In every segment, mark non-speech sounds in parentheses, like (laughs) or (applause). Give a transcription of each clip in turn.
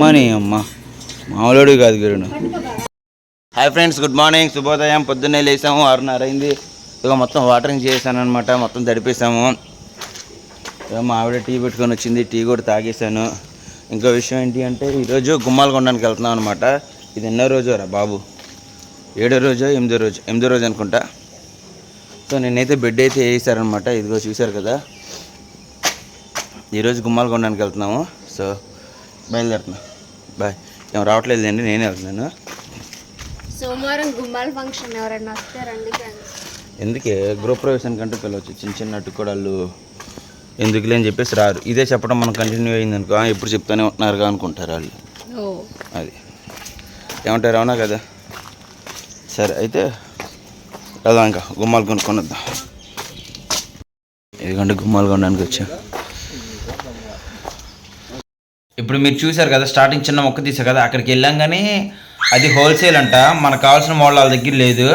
Money అమ్మ. మామూలుడు కాదు గిరుడు. Hi friends good morning. శుభోదయం. పొద్దున్నే లేసాము ఆరున్నర అయింది. ఇక మొత్తం వాటరింగ్ చేశాను అనమాట మొత్తం తడిపేసాము. ఇక మా ఆవిడ టీ పెట్టుకొని వచ్చింది. టీ కూడా తాగేశాను. ఇంకో విషయం ఏంటి అంటే ఈరోజు గుమ్మాలు కొనడానికి వెళ్తున్నాం అనమాట ఇది ఎన్నో రోజు రా బాబు. ఏడో రోజో ఎనిమిదో రోజు? ఎనిమిదో రోజు అనుకుంటా. సో నేనైతే బెడ్ అయితే వేసారనమాట ఇదిగో చూశారు కదా. ఈరోజు గుమ్మాలు కొనడానికి వెళ్తున్నాము. సో బయలుదేరుతున్నా. బాయ్. ఏం రావట్లేదు అండి నేనే వెళ్తున్నాను. సోమవారం గుమ్మాల ఫంక్షన్ ఎవరైనా వస్తే రండి ఎందుకే? గృహప్రవేశానికి అంటే పిల్లవచ్చు చిన్న చిన్న అట్టుకోడాళ్ళు ఎందుకులే అని చెప్పేసి రారు. ఇదే చెప్పడం మనం కంటిన్యూ అయింది అనుకో ఎప్పుడు చెప్తానే ఉంటున్నారుగా అనుకుంటారు వాళ్ళు. అది. ఏమంటారు అవునా కదా సరే అయితే వెళ్దాం ఇంకా. గుమ్మాలు కొనుక్కొని వద్దాం ఎందుకంటే గుమ్మాలు కొనడానికి వచ్చా. ఇప్పుడు మీరు చూశారు కదా స్టార్టింగ్ చిన్న మొక్క తీసారు కదా అక్కడికి వెళ్ళాం కానీ అది హోల్సేల్ అంట. మనకు కావాల్సిన మోడల్ వాళ్ళ దగ్గర లేదు.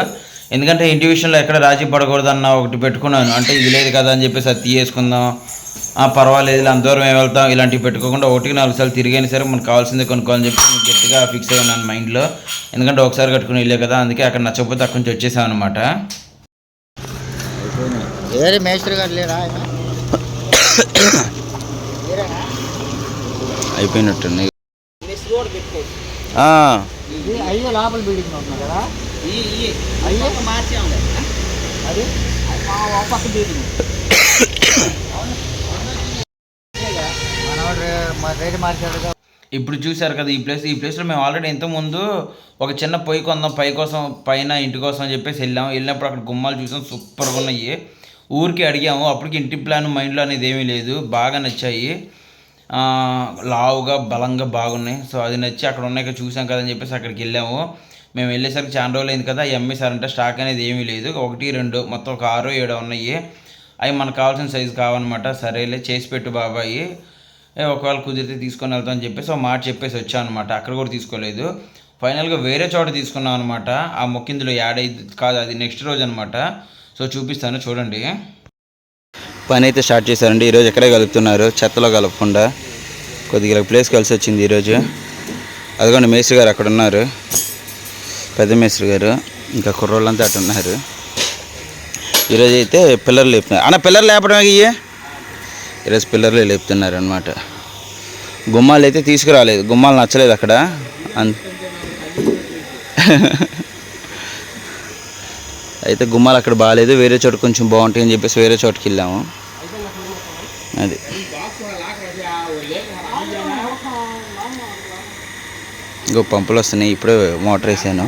ఎందుకంటే ఇంటి విషయంలో ఎక్కడ రాజీ పడకూడదు అన్న ఒకటి పెట్టుకున్నాను. అంటే ఇది లేదు కదా అని చెప్పేసి అది తీయేసుకుందాం. ఆ, పర్వాలేదు అంత దూరం ఏం వెళ్తాం ఇలాంటివి పెట్టుకోకుండా ఒకటికి నాలుగు సార్లు తిరిగైనా సరే మనకు కావాల్సింది కొనుక్కోవాలని చెప్పి నేను గట్టిగా ఫిక్స్ అయి ఉన్నాను మైండ్లో ఎందుకంటే ఒకసారి కట్టుకుని వెళ్ళే కదా అందుకే అక్కడ నచ్చకపోతే అక్కడి నుంచి వచ్చేసాం అనమాట మేస్త్రి గారు లేరా? (coughs) అయిపోయినట్టుంది అయ్యే లోపల బిల్డింగ్ ఉంటున్నా కదా? అది? పక్క బిల్డింగ్ రేటు మార్చాడుగా ఇప్పుడు చూశారు కదా ఈ ప్లేస్ ఈ ప్లేస్లో మేము ఆల్రెడీ ఇంతకుముందు ఒక చిన్న పొయ్యి కొందాం పై కోసం పైన ఇంటి కోసం అని చెప్పేసి వెళ్ళాము. వెళ్ళినప్పుడు అక్కడ గుమ్మాలు చూసాం సూపర్గా ఉన్నాయి. ఊరికి అడిగాము. అప్పటికి ఇంటి ప్లాన్ మైండ్లో అనేది ఏమీ లేదు. బాగా నచ్చాయి. లావుగా బలంగా బాగున్నాయి. సో అది నచ్చి అక్కడ ఉన్నాయి చూసాం కదా అని చెప్పేసి అక్కడికి వెళ్ళాము. మేము వెళ్ళేసరికి చాలా రోజులు అయింది కదా అమ్మేశారంటే స్టాక్ అనేది ఏమీ లేదు. ఒకటి రెండు మొత్తం ఒక ఆరు ఏడు ఉన్నాయి. అవి మనకు కావాల్సిన సైజు కావాలన్నమాట సరేలే చేసి పెట్టు బాబాయి. ఒకవేళ కుదిరితే తీసుకొని వెళ్తాం అని చెప్పేసి ఒక మాట చెప్పేసి వచ్చాను అనమాట అక్కడ కూడా తీసుకోలేదు. ఫైనల్గా వేరే చోట తీసుకున్నాం అనమాట ఆ మొక్కిందులో యాడ్ అయ్యి కాదు అది నెక్స్ట్ రోజు అనమాట సో చూపిస్తాను చూడండి. పని అయితే స్టార్ట్ చేశారండి. ఈరోజు ఎక్కడే కలుపుతున్నారు? చెత్తలో కలపకుండా. కొద్దిగా ప్లేస్ కలిసి వచ్చింది ఈరోజు. అదిగోండి మేస్త్రి గారు అక్కడ ఉన్నారు. పెద్ద మేస్త్రి గారు ఇంకా కుర్రోళ్ళంతా అటు ఉన్నారు. ఈరోజు అయితే పిల్లర్లు లేపుతున్నారు. అన్న పిల్లర్లు లేపడం ఇయ్యే? ఈరోజు పిల్లర్లు లేపుతున్నారు అనమాట గుమ్మాలు అయితే తీసుకురాలేదు. గుమ్మాలు నచ్చలేదు అక్కడ. అన్ అయితే గుమ్మాలు అక్కడ బాగాలేదు. వేరే చోట కొంచెం బాగుంటాయి అని చెప్పేసి వేరే చోటుకి వెళ్ళాము. అది. ఇంకో పంపులు వస్తున్నాయి. ఇప్పుడే మోటార్ వేసాను.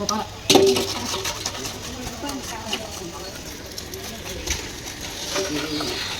我帮你加了，要？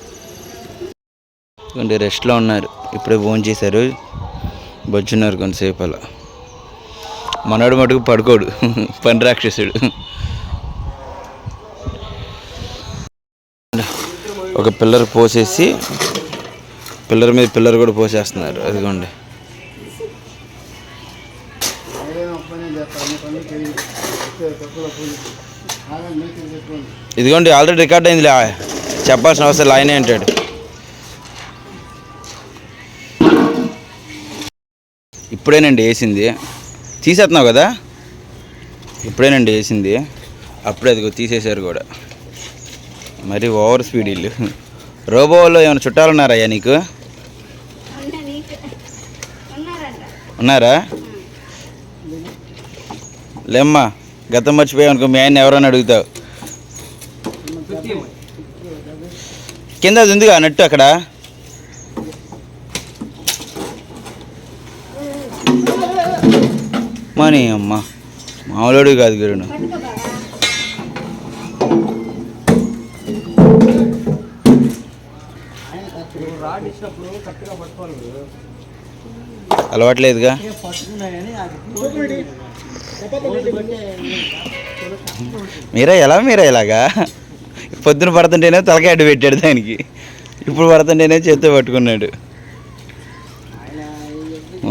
కొన్ని రెస్ట్లో ఉన్నారు. ఇప్పుడే ఫోన్ చేశారు. బొచ్చున్నారు కొంతసేపు అలా మనోడు మటుకు పడుకోడు. (laughs) పని రాక్షసుడు. ఒక పిల్లర్ పోసేసి పిల్లర్ మీద పిల్లర్ కూడా పోసేస్తున్నారు. అదిగోండి. ఇదిగోండి ఆల్రెడీ రికార్డ్ అయింది చెప్పాల్సిన అవసరం లైన్ ఏంటాడు ఇప్పుడేనండి వేసింది. తీసేస్తున్నావు కదా? ఇప్పుడేనండి వేసింది. అప్పుడే అదిగో తీసేశారు కూడా. మరి ఓవర్ స్పీడ్ ఇల్లు రోబోలో ఏమైనా చుట్టాలు ఉన్నారయ్యా నీకు ఉన్నారా? లేమ్మా గతం మర్చిపోయావు అనుకో మీ ఆయన ఎవరైనా అడుగుతావు? కింద అది ఉందిగా నట్టు అక్కడ? మనీ అమ్మ. మామూలుడు కాదు గిరుడు. అలవాట్లేదుగా? మీరా ఎలా మీరా ఇలాగా? పొద్దున పడుతుంటేనే తలకాయ అడ్డు పెట్టాడు దానికి. ఇప్పుడు పడుతుంటేనే చేత్తో పట్టుకున్నాడు.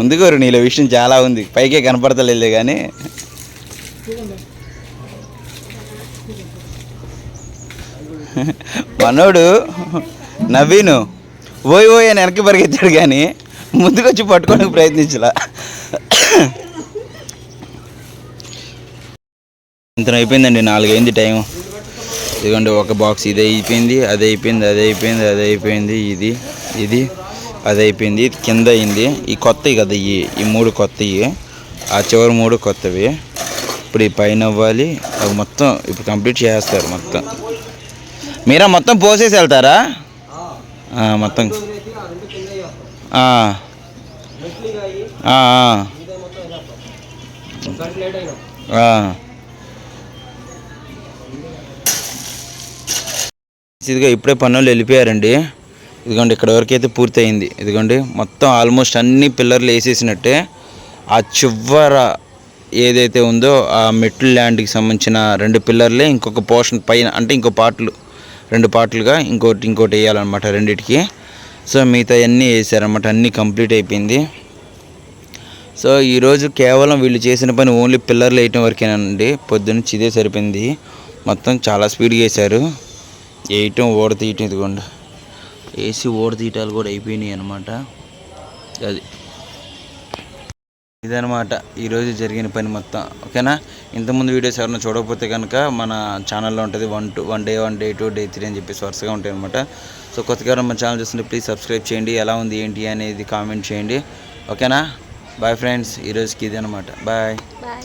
ఉంది గోరు నీలో విషయం చాలా ఉంది. పైకే కనపడతలేదు కానీ. మనోడు నవీను ఓయ్ ఓయ్ అని వెనక్కి పరిగెత్తాడు కానీ ముందుకొచ్చి పట్టుకోవడానికి ప్రయత్నించలా. ఇంత అయిపోయిందండి నాలుగైంది టైం. ఇదిగోండి ఒక బాక్స్ ఇది అయిపోయింది అది అయిపోయింది అది అయిపోయింది అది అయిపోయింది ఇది ఇది. అది అయిపోయింది ఇది కింద అయింది. ఈ కొత్తవి కదా ఇవి ఈ మూడు కొత్తవి. ఆ చివరి మూడు కొత్తవి. ఇప్పుడు ఈ పైన అవ్వాలి. అవి మొత్తం ఇప్పుడు కంప్లీట్ చేస్తారు మొత్తం. మీరా మొత్తం పోసేసి వెళ్తారా? మొత్తం. ఇదిగా ఇప్పుడే పనులు వెళ్ళిపోయారండి. ఇదిగోండి ఇక్కడ వరకు అయితే పూర్తయింది. ఇదిగోండి మొత్తం ఆల్మోస్ట్ అన్ని పిల్లర్లు వేసేసినట్టే. ఆ చివర ఏదైతే ఉందో ఆ మెట్ల ల్యాండ్కి సంబంధించిన రెండు పిల్లర్లే ఇంకొక పోర్షన్ పైన అంటే ఇంకో పార్ట్లు రెండు పార్ట్లుగా ఇంకోటి ఇంకోటి వేయాలన్నమాట రెండిటికి. సో మిగతా అన్నీ వేసారనమాట అన్నీ కంప్లీట్ అయిపోయింది. సో ఈరోజు కేవలం వీళ్ళు చేసిన పని ఓన్లీ పిల్లర్లు వేయటం వరకేనండి. పొద్దున్న ఇదే సరిపోయింది. మొత్తం చాలా స్పీడ్గా వేశారు. వేయటం ఓడ తీయటం ఇదిగోండి. ఏసీ ఓడ తీయటాలు కూడా అయిపోయినాయి అనమాట అది ఇదనమాట ఈరోజు జరిగిన పని మొత్తం. ఓకేనా? ఇంతకుముందు వీడియోస్ ఎవరైనా చూడకపోతే కనుక మన ఛానల్లో ఉంటుంది one two one day one day two day three అని చెప్పేసి వరుసగా ఉంటాయి అనమాట సో కొత్తగా మన ఛానల్ చూస్తుంటే ప్లీజ్ సబ్స్క్రైబ్ చేయండి. ఎలా ఉంది ఏంటి అనేది కామెంట్ చేయండి. ఓకేనా? బాయ్ ఫ్రెండ్స్ ఈరోజుకి ఇది అనమాట బాయ్ బాయ్